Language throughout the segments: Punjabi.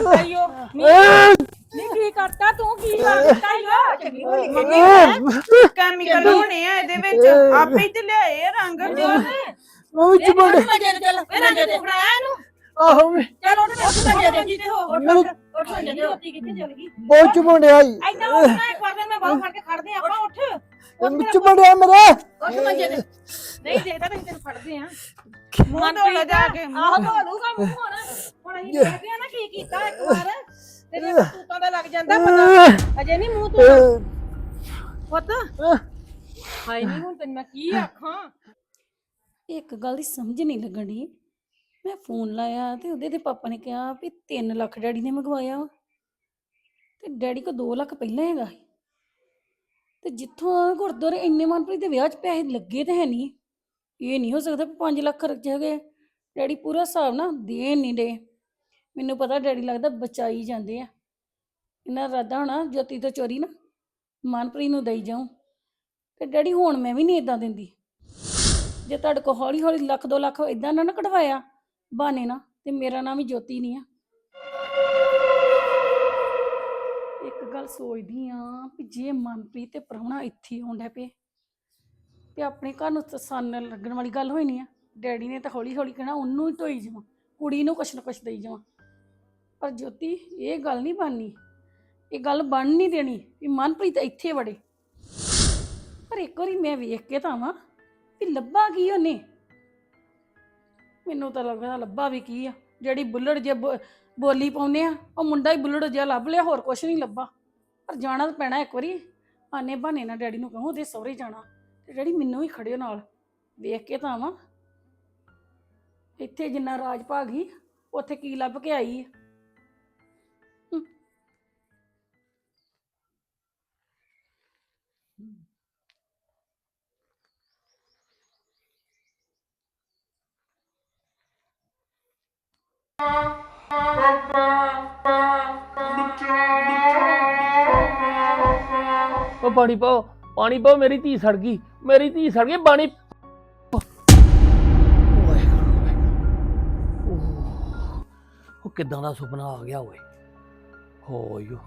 ਕਰਤਾ ਈ ਓ ਨੀ ਕੀ ਕਰਤਾ ਤੂੰ ਕੀ ਕਰਤਾ ਈ ਓ ਭਲੀ ਕਹਿੰਦੀ ਕੈਮੀਕਲ ਹੋਣੇ ਆ ਇਹਦੇ ਵਿੱਚ। ਆਪੇ ਹੀ ਤੇ ਲਿਆਏ ਆ ਰੰਗ। ਵਿੱਚ ਬੜੇ ਮੰਜੇ ਤੇ ਚੱਲ ਇਹਨਾਂ ਨੇ ਫੜਾਇਆ ਇਹਨੂੰ? ਆਹੋ ਮੈਂ ਚੱਲ ਉਹਦੇ ਵਿੱਚ ਮੰਜੇ ਤੇ ਜਿੱਤੇ ਹੋ ਮੈਨੂੰ ਉੱਠ ਮੰਜੇ ਤੇ ਉੱਤੀ ਕਿੱਥੇ ਚਲ ਗਈ? ਬਹੁਤ ਚੁੰਮੜਿਆ ਈ। ਐਦਾਂ ਉੱਠਣਾ ਇੱਕ ਵਾਰ ਮੈਂ ਬਾਹਰ ਫੜ ਕੇ ਖੜਦੇ ਆਪਾਂ ਉੱਠ। ਮੇਰਾ ਚੁੰਮੜਿਆ ਮੇਰਾ। ਉੱਠ ਮੰਜੇ ਤੇ ਨਹੀਂ ਦੇਖਦਾ ਨਹੀਂ ਤੈਨੂੰ ਫੜਦੇ ਆ। ਮੂੰਹ ਧੋ ਲੈ ਜਾ ਕੇ ਆਹ ਧੋ ਲੂਗਾ ਮੂੰਹ ਹੁਣ। ਹੁਣ ਅਸੀਂ ਦੇਖਦੇ ਆ ਨਾ ਕੀ ਕੀਤਾ ਇੱਕ ਵਾਰ। ਤੇਰੇ ਤੂਤਾਂ ਦਾ ਲੱਗ ਜਾਂਦਾ ਪਤਾ। ਅਜੇ ਨਹੀਂ ਮੂੰਹ ਧੋਣਾ। ਪੁੱਤ ਹਾਏ ਨਹੀਂ ਹੁਣ ਤੈਨੂੰ ਮੈਂ ਕੀ ਆਖਾਂ? ਇੱਕ ਗੱਲ ਦੀ ਸਮਝ ਨਹੀਂ ਲੱਗਣੀ। ਮੈਂ ਫੋਨ ਲਾਇਆ ਤੇ ਉਹਦੇ ਦੇ ਪਾਪਾ ਨੇ ਕਿਹਾ ਵੀ 3 ਲੱਖ ਡੈਡੀ ਨੇ ਮੰਗਵਾਇਆ ਵਾ। ਤੇ ਡੈਡੀ ਕੋ 2 ਲੱਖ ਪਹਿਲਾਂ ਹੈਗਾ ਸੀ। ਤੇ ਜਿੱਥੋਂ ਗੁਰਦੁਆਰੇ ਇੰਨੇ ਮਨਪ੍ਰੀਤ ਦੇ ਵਿਆਹ 'ਚ ਪੈਸੇ ਲੱਗੇ ਤਾਂ ਹੈ ਨਹੀਂ। ਇਹ ਨਹੀਂ ਹੋ ਸਕਦਾ ਵੀ 5 ਲੱਖ ਖਰਚ ਗਏ ਡੈਡੀ ਪੂਰਾ ਹਿਸਾਬ ਨਾ ਦੇ ਨਹੀਂ ਦੇ। ਮੈਨੂੰ ਪਤਾ ਡੈਡੀ ਲੱਗਦਾ ਬਚਾਈ ਜਾਂਦੇ ਆ। ਇਹਨਾਂ ਦਾ ਇਰਾਦਾ ਹੋਣਾ, ਜੋਤੀ ਤੋਂ ਚੋਰੀ ਨਾ ਮਨਪ੍ਰੀਤ ਨੂੰ ਦੇਈ ਜਾਉਂ ਤੇ ਡੈਡੀ ਹੁਣ ਮੈਂ ਵੀ ਨਹੀਂ ਇਦਾਂ ਦਿੰਦੀ। ਜੇ ਤੁਹਾਡੇ ਕੋਲ ਹੌਲੀ ਹੌਲੀ ਲੱਖ, ਦੋ ਲੱਖ ਇਦਾਂ ਨਾ ਨਾ ਕਢਵਾਇਆ ਬਾਨੇ ਨਾ ਤੇ ਮੇਰਾ ਨਾਮ ਵੀ ਜੋਤੀ ਨਹੀਂ ਆ। ਇੱਕ ਗੱਲ ਸੋਚਦੀ ਆ ਵੀ ਜੇ ਮਨਪ੍ਰੀਤ ਤੇ ਪ੍ਰਾਹੁਣਾ ਇੱਥੇ ਹੀ ਆਉਂਦਾ ਪਏ ਤੇ ਆਪਣੇ ਘਰ ਨੂੰ ਤਸੰਨ ਲੱਗਣ ਵਾਲੀ ਗੱਲ ਹੋਈ ਨਹੀਂ ਆ। ਡੈਡੀ ਨੇ ਤਾਂ ਹੌਲੀ ਹੌਲੀ ਕਹਿਣਾ, ਉਹਨੂੰ ਹੀ ਢੋਈ ਜਾਵਾਂ, ਕੁੜੀ ਨੂੰ ਕੁਛ ਨਾ ਕੁਛ ਦੇਈ ਜਾਵਾਂ। ਪਰ ਜੋਤੀ, ਇਹ ਗੱਲ ਨਹੀਂ ਬਣਨੀ। ਇਹ ਗੱਲ ਬਣ ਨਹੀਂ ਦੇਣੀ ਵੀ ਮਨਪ੍ਰੀਤ ਇੱਥੇ ਵੜੇ। ਪਰ ਇੱਕ ਵਾਰੀ ਮੈਂ ਵੇਖ ਕੇ ਤਾਂ ਆਵਾਂ ਵੀ ਲੱਭਾ ਕੀ ਉਹਨੇ। ਮੈਨੂੰ ਤਾਂ ਲੱਗਦਾ ਲੱਭਾ ਵੀ ਕੀ ਆ। ਜਿਹੜੀ ਬੁੱਲੜ ਜੇ ਬੋ- ਬੋਲੀ ਪਾਉਨੇ ਆ, ਉਹ ਮੁੰਡਾ ਹੀ ਬੁੱਲੜ ਜਿਹਾ ਲੱਭ ਲਿਆ, ਹੋਰ ਕੁਛ ਨਹੀਂ ਲੱਭਾ। ਪਰ ਜਾਣਾ ਤਾਂ ਪੈਣਾ ਇੱਕ ਵਾਰੀ, ਆਨੇ ਬਹਾਨੇ ਨਾਲ ਡੈਡੀ ਨੂੰ ਕਹੂੰ, ਉਹਦੇ ਸਹੁਰੇ ਜਾਣਾ, ਤੇ ਡੈਡੀ ਮੈਨੂੰ ਵੀ ਖੜਿਓ ਨਾਲ, ਵੇਖ ਕੇ ਤਾਂ ਆਵਾਂ। ਇੱਥੇ ਜਿੰਨਾ ਰਾਜ ਭਾਗੀ ਉੱਥੇ ਕੀ ਲੱਭ ਕੇ ਆਈ ਆ। ਉਹ ਪਾਣੀ ਪਾਓ ਪਾਣੀ ਪਾਓ, ਮੇਰੀ ਧੀ ਸੜ ਗਈ, ਮੇਰੀ ਧੀ ਸੜ ਗਈ, ਪਾਣੀ ਉਹ- ਕਿਦਾਂ ਦਾ ਸੁਪਨਾ ਆ ਗਿਆ ਓਏ। ਹੋਇਓ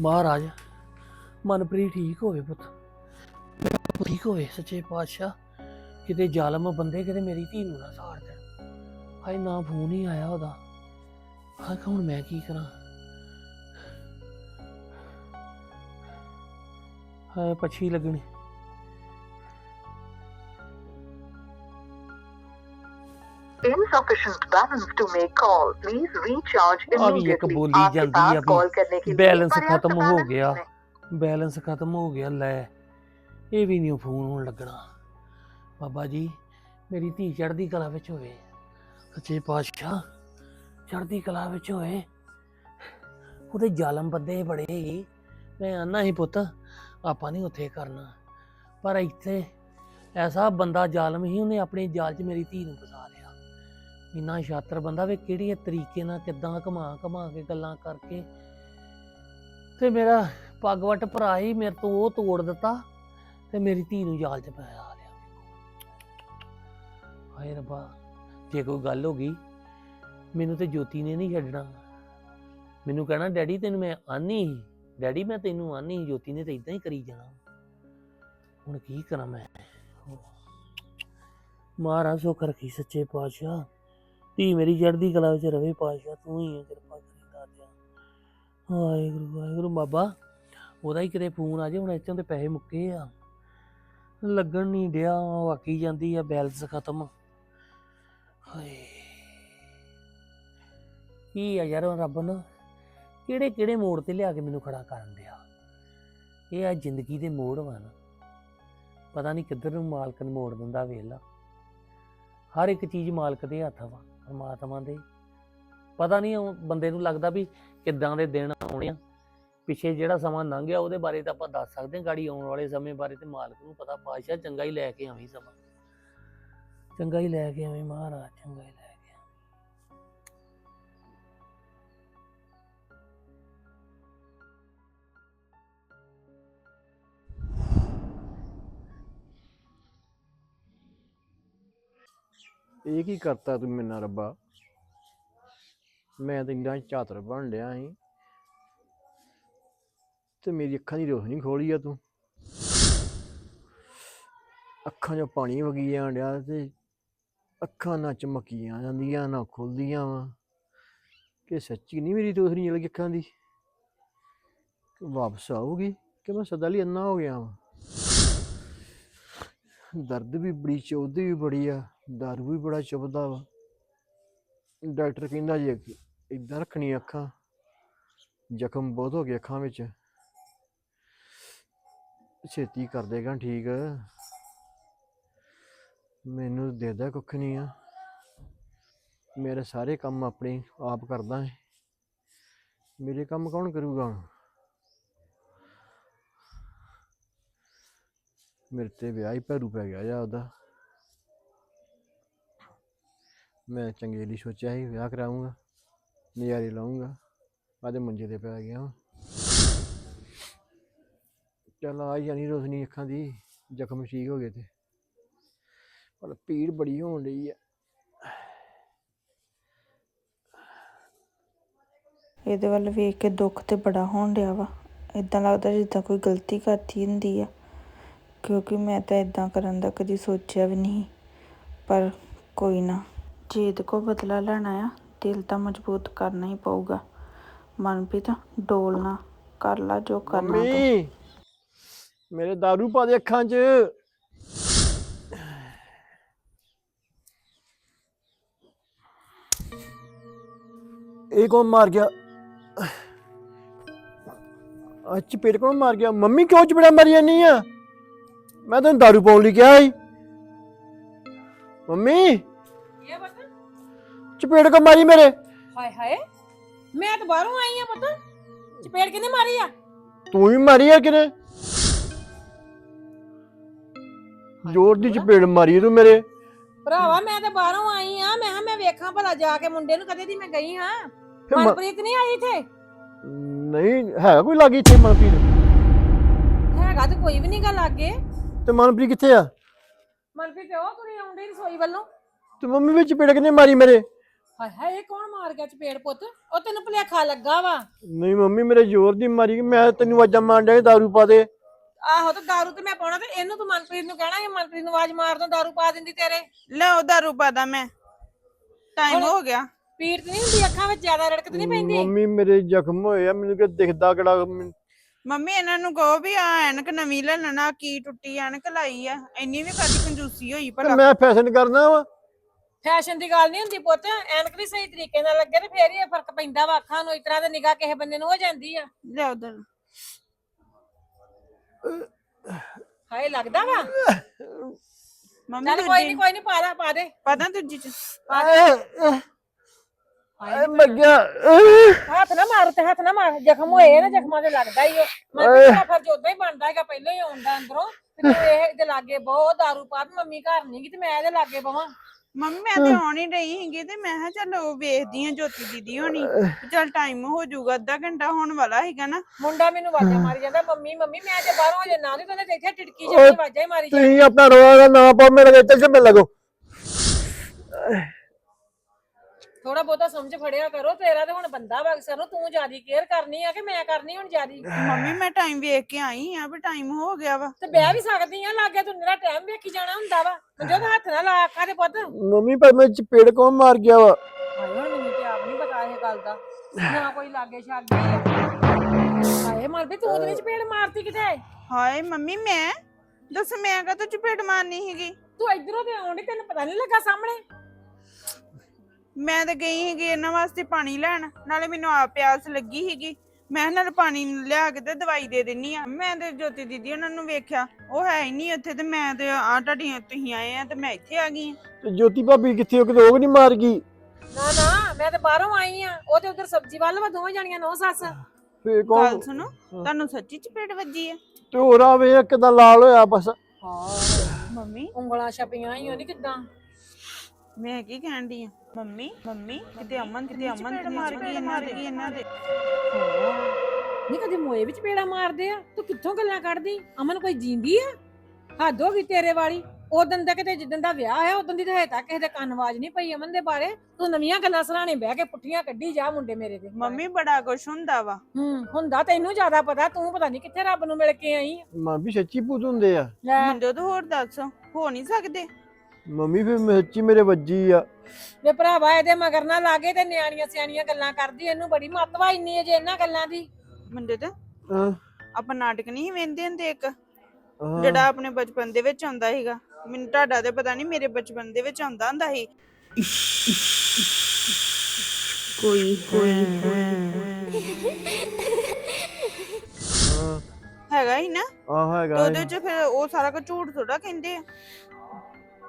ਮਹਾਰਾਜ, ਮਨਪ੍ਰੀਤ ਠੀਕ ਹੋਵੇ ਪੁੱਤ ਪੁੱਤ। ਠੀਕ ਹੋਵੇ, ਸੱਚੇ ਪਾਤਸ਼ਾਹ। ਕਿਤੇ ਜ਼ਾਲਮ ਬੰਦੇ ਕਿਤੇ ਮੇਰੀ ਧੀ ਨੂੰ ਨਾ ਸਾੜ ਦੇਣ। ਹਾਏ, ਨਾ ਫੋਨ ਹੀ ਆਇਆ ਉਹਦਾ। ਹਾਏ ਹੁਣ ਮੈਂ ਕੀ ਕਰਾਂ ਹਾਏ ਪੱਛੀ ਲੱਗਣੀ insufficient balance to make call. Please recharge ਆ ਵੀ ਇੱਕ immediately. ਬੋਲੀ आपके ਜਾਂਦੀ पास ਆ कॉल करने के ਵੀ लिए ਬੈਲੈਂਸ पर्याप्त ਖਤਮ ਹੋ balance ਗਿਆ नहीं। ਬੈਲੈਂਸ ਖਤਮ ਹੋ ਗਿਆ ਲੈ ਇਹ ਵੀ ਨਹੀਂ ਫੋਨ ਹੋਣ ਲੱਗਣਾ ਬਾਬਾ ਜੀ ਮੇਰੀ ਧੀ ਚੜ੍ਹਦੀ ਕਲਾ ਵਿੱਚ ਹੋਵੇ ਸੱਚੇ ਪਾਤਸ਼ਾਹ ਚੜ੍ਹਦੀ ਕਲਾ ਵਿੱਚ ਹੋਏ। ਉਹਦੇ ਜ਼ਾਲਮ ਬੰਦੇ ਬੜੇ ਹੀ। ਮੈਂ ਆਨਾ ਹੀ ਪੁੱਤ, ਆਪਾਂ ਨਹੀਂ ਉੱਥੇ ਕਰਨਾ। ਪਰ ਇੱਥੇ ਐਸਾ ਬੰਦਾ ਜ਼ਾਲਮ ਹੀ ਉਹਨੇ ਆਪਣੇ ਜਾਲ 'ਚ ਮੇਰੀ ਧੀ ਨੂੰ ਫਸਾ ਲਿਆ। ਇੰਨਾ ਸ਼ਾਤਰ ਬੰਦਾ ਵੇ ਕਿਹੜੀ ਤਰੀਕੇ ਨਾਲ ਕਿੱਦਾਂ ਘਮਾ ਘਮਾ ਕੇ ਗੱਲਾਂ ਕਰਕੇ। ਤੇ ਮੇਰਾ ਪੱਗਵਟ ਭਰਾ ਹੀ ਮੇਰੇ ਤੋਂ ਉਹ ਤੋੜ ਦਿੱਤਾ ਤੇ ਮੇਰੀ ਧੀ ਨੂੰ ਜਾਲ 'ਚ ਪਾਇਆ ਲਿਆ। ਹਾਏ ਰੱਬਾ, ਜੇ ਕੋਈ ਗੱਲ ਹੋ ਗਈ ਮੈਨੂੰ ਤੇ ਜੋਤੀ ਨੇ ਨਹੀਂ ਛੱਡਣਾ। ਮੈਨੂੰ ਕਹਿਣਾ, ਡੈਡੀ, ਤੈਨੂੰ ਮੈਂ ਆਨੀ ਸੀ। ਡੈਡੀ, ਮੈਂ ਤੈਨੂੰ ਆਨੀ ਸੀ। ਜੋਤੀ ਨੇ ਤੇ ਇਦਾਂ ਹੀ ਕਰੀ ਜਾਣਾ। ਹੁਣ ਕੀ ਕਰਾਂ ਮੈਂ? ਮਹਾਰਾਜ ਸੁੱਖ ਰੱਖੀ ਸੱਚੇ ਪਾਤਸ਼ਾਹ। ਧੀ ਮੇਰੀ ਚੜ੍ਹਦੀ ਕਲਾ ਵਿੱਚ ਰਵੇ ਪਾਤਸ਼ਾਹ, ਤੂੰ ਹੀ ਹੈ ਕਿਰਪਾ ਕਰੀ ਦਾਤਿਆ। ਵਾਹਿਗੁਰੂ ਵਾਹਿਗੁਰੂ। ਬਾਬਾ, ਉਹਦਾ ਹੀ ਕਿਤੇ ਫੋਨ ਆ ਜੇ, ਹੁਣ ਇੱਥੋਂ ਤੇ ਪੈਸੇ ਮੁੱਕੇ ਆ। ਲੱਗਣ ਨਹੀਂ ਡਿਆ ਵਾਕੀ ਜਾਂਦੀ ਆ, ਬੈਲੈਂਸ ਖਤਮ। ਹਾਏ। ਕੀ ਆ ਯਾਰ ਉਹ ਰੱਬ ਨਾ? ਕਿਹੜੇ ਕਿਹੜੇ ਮੋੜ ਤੇ ਲਿਆ ਕੇ ਮੈਨੂੰ ਖੜਾ ਕਰਨ ਦਿਆ? ਇਹ ਆ ਜ਼ਿੰਦਗੀ ਦੇ ਮੋੜ ਵਾ ਨਾ। ਪਤਾ ਨਹੀਂ ਕਿੱਧਰ ਨੂੰ ਮਾਲਕ ਨੂੰ ਮੋੜ ਦਿੰਦਾ ਵੇਲਾ ਹਰ ਇੱਕ ਚੀਜ਼ ਮਾਲਕ ਦੇ ਹੱਥ ਵਾ, ਪਰਮਾਤਮਾ ਦੇ। ਪਤਾ ਨਹੀਂ ਉਹ ਬੰਦੇ ਨੂੰ ਲੱਗਦਾ ਵੀ ਕਿੱਦਾਂ ਦੇ ਦਿਨ ਆਉਣੇ ਆ। ਪਿੱਛੇ ਜਿਹੜਾ ਸਮਾਂ ਲੰਘ ਗਿਆ, ਉਹਦੇ ਬਾਰੇ ਤਾਂ ਆਪਾਂ ਦੱਸ ਸਕਦੇ ਹਾਂ। ਗਾੜੀ ਆਉਣ ਵਾਲੇ ਸਮੇਂ ਬਾਰੇ ਤੇ ਮਾਲਕ ਨੂੰ ਪਤਾ। ਪਾਤਸ਼ਾਹ ਚੰਗਾ ਹੀ ਲੈ ਕੇ ਆਵੀਂ ਸਮਾਂ। ਚੰਗਾ ਹੀ ਲੈ ਕੇ ਆਵੀਂ ਮਹਾਰਾਜ, ਚੰਗਾ ਹੀ ਇਹ ਕੀ ਕਰਤਾ ਤੂੰ ਮੇਰੇ ਨਾਲ ਰੱਬਾ? ਮੈਂ ਤਾਂ ਇੰਨਾ ਚਾਤਰ ਬਣ ਡਿਆ ਸੀ। ਤੇ ਮੇਰੀ ਅੱਖਾਂ ਦੀ ਰੋਸ਼ਨੀ ਖੋਲੀ ਆ ਤੂੰ। ਅੱਖਾਂ 'ਚੋਂ ਪਾਣੀ ਵਗੀ ਜਾਣ ਡਿਆ ਤੇ ਅੱਖਾਂ ਨਾ ਚਮਕੀਆਂ ਜਾਂਦੀਆਂ, ਨਾ ਖੁੱਲਦੀਆਂ ਵਾ। ਕਿ ਸੱਚੀ ਨਹੀਂ ਮੇਰੀ ਰੋਸ਼ਨੀ ਜਲ ਅੱਖਾਂ ਦੀ? ਵਾਪਸ ਆਊਗੀ? ਕਿ ਮੈਂ ਸਦਾ ਲਈ ਅੰਨਾ ਹੋ ਗਿਆ ਵਾਂ? ਦਰਦ ਵੀ ਬੜੀ ਚੌਧੀ ਵੀ ਬੜੀ ਆ। ਦਾਰੂ ਵੀ ਬੜਾ ਚੁੱਭਦਾ ਵਾ। ਡਾਕਟਰ ਕਹਿੰਦਾ ਜੀ ਇਦਾਂ ਰੱਖਣੀ ਅੱਖਾਂ, ਜ਼ਖਮ ਬਹੁਤ ਹੋ ਗਏ ਅੱਖਾਂ ਵਿੱਚ। ਛੇਤੀ ਕਰ ਦੇਗਾ ਠੀਕ। ਮੈਨੂੰ ਦੇਦਾ ਕੁੱਖ ਨਹੀਂ ਆ। ਮੇਰੇ ਸਾਰੇ ਕੰਮ ਆਪਣੇ ਆਪ ਕਰਦਾ ਹੈ ਮੇਰੇ ਕੰਮ ਕੌਣ ਕਰੂਗਾ ਮੇਰੇ ਤੇ ਵਿਆਹ ਹੀ ਭੈਰੂ ਪੈ ਗਿਆ ਜਾ ਉਹਦਾ। ਮੈਂ ਚੰਗੇ ਲਈ ਸੋਚਿਆ ਸੀ, ਵਿਆਹ ਕਰਾਉਂਗਾ ਨਜ਼ਾਰੇ ਲਾਉਂਗਾ ਆਦੇ ਮੰਜੇ ਤੇ ਪੈ ਗਿਆ ਚੱਲ ਆ ਜਾਣੀ ਰੋਸ਼ਨੀ ਅੱਖਾਂ ਦੀ, ਜ਼ਖਮ ਠੀਕ ਹੋ ਗਏ ਤੇ। ਪਰ ਪੀੜ ਬੜੀ ਹੋਣ ਰਹੀ ਹੈ ਇਹਦੇ ਵੱਲ ਵੇਖ ਕੇ ਦੁੱਖ ਤੇ ਬੜਾ ਹੋਣ ਡਿਆ ਵਾ। ਇਦਾਂ ਲੱਗਦਾ ਜਿੱਦਾਂ ਕੋਈ ਗਲਤੀ ਕਰਤੀ ਹੁੰਦੀ ਆ। ਕਿਉਂਕਿ ਮੈਂ ਤਾਂ ਇਦਾਂ ਕਰਨ ਦਾ ਕਦੀ ਸੋਚਿਆ ਵੀ ਨਹੀਂ। ਪਰ ਕੋਈ ਨਾ। ਜੇ ਇਹਦੇ ਕੋ ਬਦਲਾ ਲੈਣਾ ਆ ਦਿਲ ਤਾਂ ਮਜ਼ਬੂਤ ਕਰਨਾ ਹੀ ਪਊਗਾ ਮਨਪ੍ਰੀਤ ਡੋਲਣਾ ਕਰ ਲਾ ਜੋ ਕਰਨਾ ਤੂੰ ਮੰਮੀ ਮੇਰੇ दारू ਪਾ ਦੇ ਅੱਖਾਂ 'ਚ ਇਹ ਕੌਣ ਮਾਰ ਗਿਆ ਅੱਜ ਚਪੇੜ ਕੌਣ ਮਾਰ ਗਿਆ ਮੰਮੀ ਕਿਉਂ ਚਪੇੜਾ ਮਾਰੀ ਜਾਨੀ ਆ ਮੈਂ ਤੈਨੂੰ दारू ਪਾਉਣ ਲਈ ਕਿਹਾ ਸੀ ਮੰਮੀ ਇਹ ਪਤਾ ਚਪੇੜ ਕੋ ਮਾਰੀ ਮੇਰੇ? ਹਾਏ ਹਾਏ ਮੈਂ ਤਾਂ ਬਾਹਰੋਂ ਆਈ ਆ ਪਤਾ। ਚਪੇੜ ਕਿਨੇ ਮਾਰੀ ਆ? ਤੂੰ ਵੀ ਮਾਰੀ ਆ ਕਿਨੇ ਜ਼ੋਰ ਦੀ ਚਪੇੜ ਮਾਰੀ ਤੂੰ ਮੇਰੇ। ਭਰਾਵਾ ਮੈਂ ਤਾਂ ਬਾਹਰੋਂ ਆਈ ਆ। ਮੈਂ ਕਿਹਾ ਮੈਂ ਵੇਖਾਂ ਭਲਾ ਜਾ ਕੇ ਮੁੰਡੇ ਨੂੰ ਕਦੇ ਦੀ ਮੈਂ ਗਈ ਹਾਂ ਫਿਰ ਮ- ਮਨਪ੍ਰੀਤ ਨਹੀਂ ਆਈ ਇੱਥੇ? ਨਹੀਂ ਹੈ ਕੋਈ ਲਾਗੀ ਇੱਥੇ ਮਨਪ੍ਰੀਤ? ਹੈਗਾ ਤੇ ਕੋਈ ਵੀ ਨਹੀਂ ਗਾ ਲਾਗੇ। ਤੇ ਮਨਪ੍ਰੀਤ ਕਿੱਥੇ ਆ? ਮਨਪ੍ਰੀਤ ਉਹ ਤੁਰੀ ਆਉਂਦੀ ਰਸੋਈ ਵੱਲੋਂ। ਤੇ ਮੰਮੀ ਵਿੱਚ ਚਪੇੜ ਕਿਨੇ ਮਾਰੀ ਮੇਰੇ? ਹਾਏ ਹਾਏ ਇਹ ਕੌਣ ਮਾਰ ਗਿਆ ਚਪੇੜ ਪੁੱਤ? ਉਹ ਤੈਨੂੰ ਭੁਲੇਖਾ ਲੱਗਾ ਵਾ। ਨਹੀਂ ਮੰਮੀ ਮੇਰੇ ਜ਼ੋਰ ਦੀ ਮਾਰੀ ਮੈਂ ਤੈਨੂੰ ਆਵਾਜ਼ਾਂ ਮਾਰਨ ਡਿਆ ਸੀ, ਦਾਰੂ ਪਾ ਦੇ। ਆਹੋ ਤੇ ਦਾਰੂ ਤੇ ਮੈਂ ਪਾਉਣਾ ਤੇ ਇਹਨੂੰ ਤੂੰ ਮਨਪ੍ਰੀਤ ਨੂੰ ਕਹਿਣਾ ਕਿ ਮਨਪ੍ਰੀਤ ਨੂੰ ਆਵਾਜ਼ ਮਾਰ ਦੋ ਦਾਰੂ ਪਾ ਦਿੰਦੀ ਤੇਰੇ। ਲੈ ਉਹ ਦਾਰੂ ਪਾਦਾ ਮੈਂ। ਟਾਈਮ ਹੋ ਗਿਆ। ਪੀੜ ਤੇ ਨਹੀਂ ਹੁੰਦੀ ਅੱਖਾਂ ਵਿੱਚ ਜ਼ਿਆਦਾ ਰੜਕ ਤੇ ਨਹੀਂ ਪੈਂਦੀ? ਮੰਮੀ ਮੇਰੇ ਜ਼ਖਮ ਹੋਏ ਆ ਮੈਨੂੰ ਕਿ ਦਿਖਦਾ ਕਿਹੜਾ ਮੈਨੂੰ- ਮੰਮੀ ਇਹਨਾਂ ਨੂੰ ਕਹੋ ਵੀ ਆ ਐਨਕ ਨਵੀਂ ਲੈ ਲੈਣਾ ਕੀ ਟੁੱਟੀ ਐਨਕ ਲਾਈ ਆ। ਇੰਨੀ ਵੀ ਕਾਦੀ ਕੰਜੂਸੀ ਹੋਈ ਤੇ ਭਲਾ। ਮੈਂ ਫੈਸ਼ਨ ਕਰਨਾ ਵਾ। ਫੈਸ਼ਨ ਦੀ ਗੱਲ ਨਹੀਂ ਹੁੰਦੀ ਪੁੱਤ। ਐਨਕ ਵੀ ਸਹੀ ਤਰੀਕੇ ਨਾਲ ਲੱਗੇ ਤੇ ਫੇਰ ਹੀ ਇਹ ਫ਼ਰਕ ਪੈਂਦਾ ਵਾ। ਅੱਖਾਂ ਨੂੰ ਇਸ ਤਰ੍ਹਾਂ ਦੇ ਨਿਗਾਹ ਕਿਸੇ ਬੰਦੇ ਨੂੰ ਹੋ ਜਾਂਦੀ ਆ। ਲੈ ਉਧਰ। ਹਾਏ ਲੱਗਦਾ ਵਾ? ਮੰਮੀ ਚੱਲ ਕੋਈ ਦੂਜੀ ਨਹੀਂ ਕੋਈ ਨਹੀਂ ਪਾ ਲੈ ਪਾ ਦੇ। ਪਤਾ ਦੂਜੀ ਚ। ਐ ਮੱਗਿਆ ਹੱਥ ਨਾ ਮਾਰ ਤੇ ਹੱਥ ਨਾ ਮਾਰ। ਜ਼ਖਮ ਹੋਏ ਆ ਨਾ ਜ਼ਖਮਾਂ ਤੇ ਲੱਗਦਾ ਹੀ ਉਹ। ਮੈਂ ਕਿਹਾ ਫਰਜ ਉਦਾਂ ਹੀ ਬਣਦਾ ਹੈਗਾ ਪਹਿਲਾਂ ਹੀ ਆਉਂਦਾ ਅੰਦਰੋਂ। ਤੇ ਤੂੰ ਇਹ ਇਹਦੇ ਲਾਗੇ ਬਹੁਤ ਦਾਰੂ ਪਾ ਵੀ ਮੰਮੀ ਘਰ ਨਹੀਂ ਗੀ ਤੇ ਮੈਂ ਇਹਦੇ ਲਾਗੇ ਬਵਾਂ। ਮੰਮੀ ਮੈਂ ਤੇ ਆਉਣ ਹੀ ਰਹੀ ਸੀਗੀ ਤੇ ਮੈਂ ਕਿਹਾ ਚੱਲ ਉਹ ਵੇਖਦੀ ਆ ਜੋਤੀ ਦੀਦੀ ਹੋਣੀ। ਚੱਲ ਟਾਈਮ ਹੋ ਜਾਊਗਾ ਅੱਧਾ ਘੰਟਾ ਹੋਣ ਵਾਲਾ ਸੀਗਾ ਨਾ। ਮੁੰਡਾ ਮੈਨੂੰ ਆਵਾਜ਼ਾਂ ਮਾਰੀ ਜਾਂਦਾ ਮੰਮੀ ਮੰਮੀ ਮੈਂ ਜੇ ਬਾਹਰੋਂ ਹਜੇ ਨਾ ਨਹੀਂ ਤੇ ਇੱਥੇ ਟਿਟਕੀ ਜਾਂਦੀ ਆਵਾਜ਼ਾਂ ਹੀ ਮਾਰੀ ਜਾਂਦੀ। ਤੁਸੀਂ ਆਪਣਾ ਰੋਣਾ ਦਾ ਨਾਂ ਪਾਓ ਮੇਰੇ ਚੱਲ ਚੱਲ ਲੱਗੋ। ਥੋੜਾ ਬਹੁਤਾ ਸਮਝ ਫੜਿਆ ਕਰੋ ਤੇਰਾ ਤੇ ਹੁਣ ਬੰਦਾ ਵਾ ਅਕਸਰ ਨੂੰ ਤੂੰ ਜਿਆਦੀ ਕੇਅਰ ਕਰਨੀ ਆ ਕਿ ਮੈਂ ਕਰਨੀ ਹੁਣ ਜਿਆਦੀ? ਮੰਮੀ ਮੈਂ ਟਾਈਮ ਵੇਖ ਕੇ ਆਈ ਆ ਵੀ ਟਾਈਮ ਹੋ ਗਿਆ ਵਾ। ਤੇ ਬਹਿ ਵੀ ਸਕਦੀ ਆ ਲਾਗੇ ਤੂੰ ਮੇਰਾ ਟਾਈਮ ਵੇਖੀ ਜਾਣਾ ਹੁੰਦਾ ਵਾ। ਜਦੋਂ ਹੱਥ ਨਾਲ ਲਾ ਅੱਖਾਂ ਦੇ ਪੁੱਤ। ਮੰਮੀ ਪਰ ਮੈਂ ਚਪੇੜ ਕੌਣ ਮਾਰ ਗਿਆ ਵਾ? ਹਾਏ ਹੁਣ ਮੈਨੂੰ ਤੇ ਆਪ ਨਹੀਂ ਪਤਾ ਇਹ ਗੱਲ ਦਾ। ਨਾ ਕੋਈ ਲਾਗੇ ਛਾਗੇ ਆ। ਹਾਏ ਮਰ ਵੀ ਤੂੰ ਤੇ ਵਿੱਚ ਪੇੜ ਮਾਰਤੀ ਕਿਤੇ? ਹਾਏ ਮੰਮੀ ਮੈਂ? ਦੱਸ ਮੈਂ ਕਾ ਤੂੰ ਚਪੇੜ ਮਾਰਨੀ ਸੀਗੀ? ਤੂੰ ਇਧਰੋਂ ਤੇ ਆਉਂਦੀ ਤੈਨੂੰ ਪਤਾ ਨਹੀਂ ਲੱਗਾ ਸਾਹਮਣੇ? ਮੈਂ ਤਾਂ ਗਈ ਸੀਗੀ ਇਹਨਾਂ ਵਾਸਤੇ ਪਾਣੀ ਲੈਣ ਨਾਲੇ ਮੈਨੂੰ ਆ ਪਿਆਸ ਲੱਗੀ ਸੀਗੀ। ਮੈਂ ਨਾਲ ਪਾਣੀ ਲਿਆ ਕੇ ਤੇ ਦਵਾਈ ਦੇ ਦਿੰਨੀ ਆ। ਮੈਂ ਤੇ ਜੋਤੀ ਦੀਦੀ ਉਹਨਾਂ ਨੂੰ ਵੇਖਿਆ ਉਹ ਹੈ ਹੀ ਨਹੀਂ ਉੱਥੇ ਤੇ ਮੈਂ ਤੇ ਆ ਤੁਹਾਡੀਆਂ ਤੁਸੀਂ ਆਏ ਆ ਤੇ ਮੈਂ ਇੱਥੇ ਆ ਗਈ ਆਂ। ਤੇ ਜੋਤੀ ਭਾਬੀ ਕਿੱਥੇ ਉਹ ਕਿਤੇ ਉਹ ਵੀ ਨਹੀਂ ਮਾਰ ਗਈ? ਨਾ ਨਾ ਮੈਂ ਤੇ ਬਾਹਰੋਂ ਆਈ ਆ। ਉਹ ਤੇ ਉਧਰ ਸਬਜ਼ੀ ਵੱਲ ਵਾ ਦੋਵੇਂ ਜਾਣੀਆਂ ਨੋ ਸੱਸ। ਫੇ ਗੱਲ ਕੌਣ ਸੁਣੋ ਤੁਹਾਨੂੰ ਸੱਚੀ ਚਪੇੜ ਵੱਜੀ ਆ? ਤੇ ਹੋਰ ਆ ਵੇ ਕਿਦਾਂ ਲਾਲ ਹੋਇਆ ਬਸ। ਹਾਂ। ਮੰਮੀ? ਉਂਗਲਾਂ ਛਪੀਆਂ ਹੀ ਉਹਦੀ ਕਿਦਾਂ? ਮੈਂ ਕੀ ਕਹਿਣ ਦੀ ਆ? ਮੰਮੀ ਮੰਮੀ ਕਿਤੇ ਅਮਨ ਕਿਤੇ ਅਮਨ ਤੇ ਮਾਰ ਗਈ ਇਹਨਾਂ ਦੇ ਇਹਨਾਂ ਦੇ। ਨਹੀਂ ਕਦੇ ਮੋਏ ਵਿੱਚ ਪੇੜਾ ਮਾਰਦੇ ਆ? ਤੂੰ ਕਿੱਥੋਂ ਗੱਲਾਂ ਕੱਢਦੀ? ਅਮਨ ਕੋਈ ਜੀਂਦੀ ਆ? ਹੱਦ ਹੋ ਗਈ ਤੇਰੇ ਵਾਲੀ। ਉਦੋਂ ਦਾ ਕਿਤੇ ਜਿੱਦਣ ਦਾ ਵਿਆਹ ਹੈ ਉਦੋਂ ਦੀ ਤਾਂ ਹਜੇ ਤੱਕ ਕਿਸੇ ਦੇ ਕੰਨ ਆਵਾਜ਼ ਨਹੀਂ ਪਈ ਅਮਨ ਦੇ ਬਾਰੇ। ਤੂੰ ਨਵੀਆਂ ਗੱਲਾਂ ਸਰਾਣੇ ਬਹਿ ਕੇ ਪੁੱਠੀਆਂ ਕੱਢੀ ਜਾ ਮੁੰਡੇ ਮੇਰੇ ਦੇ ਮੰਮੀ ਬੜਾ ਕੁਛ ਹੁੰਦਾ ਵਾ। ਹੂੰ ਹੁੰਦਾ ਤੈਨੂੰ ਜ਼ਿਆਦਾ ਪਤਾ। ਤੂੰ ਪਤਾ ਨਹੀਂ ਕਿੱਥੇ ਰੱਬ ਨੂੰ ਮਿਲ ਕੇ ਆਈ ਮਾਂ ਵੀ ਸੱਚੀ ਭੂਤ ਹੁੰਦੇ ਆ। ਲੈ। ਮੁੰਡੇ ਤੋਂ ਹੋਰ ਦੱਸ ਹੋ ਨਹੀਂ ਸਕਦੇ? ਮੰਮੀ ਫਿਰ ਮੈਂ ਸੱਚੀ ਮੇਰੇ ਵੱਜੀ ਆ। ਵੇ ਭਰਾਵਾ ਇਹਦੇ ਮਗਰ ਨਾ ਲਾਗੇ ਤੇ ਨਿਆਣੀਆਂ ਸਿਆਣੀਆਂ ਗੱਲਾਂ ਕਰਦੀ ਇਹਨੂੰ ਬੜੀ ਮੱਤਵਾ ਇੰਨੀ ਹੈ ਜੇ ਇਹਨਾਂ ਗੱਲਾਂ ਦੀ। ਮੁੰਡੇ ਤੇ ਹਾਂ, ਆਪਾਂ ਨਾਟਕ ਨਹੀਂ ਵੇਂਦੇ ਹੁੰਦੇ ਇੱਕ? ਹਾਂ। ਜਿਹੜਾ ਆਪਣੇ ਬਚਪਨ ਦੇ ਵਿੱਚ ਆਉਂਦਾ ਸੀਗਾ। ਮੈਨੂੰ ਤੁਹਾਡਾ ਤੇ ਪਤਾ ਨਹੀਂ ਮੇਰੇ ਬਚਪਨ ਦੇ ਵਿੱਚ ਆਉਂਦਾ ਹੁੰਦਾ ਸੀ। ਕੋਈ ਕੋਈ ਹਾਂ। ਹੈਗਾ ਹੀ ਨਾ? ਆ ਤੇ ਹੈਗਾ। ਉਹਦੇ ਚ ਫਿਰ ਉਹ ਸਾਰਾ ਕੁਝ ਝੂਠ ਥੋੜਾ ਕਹਿੰਦੇ ਆ।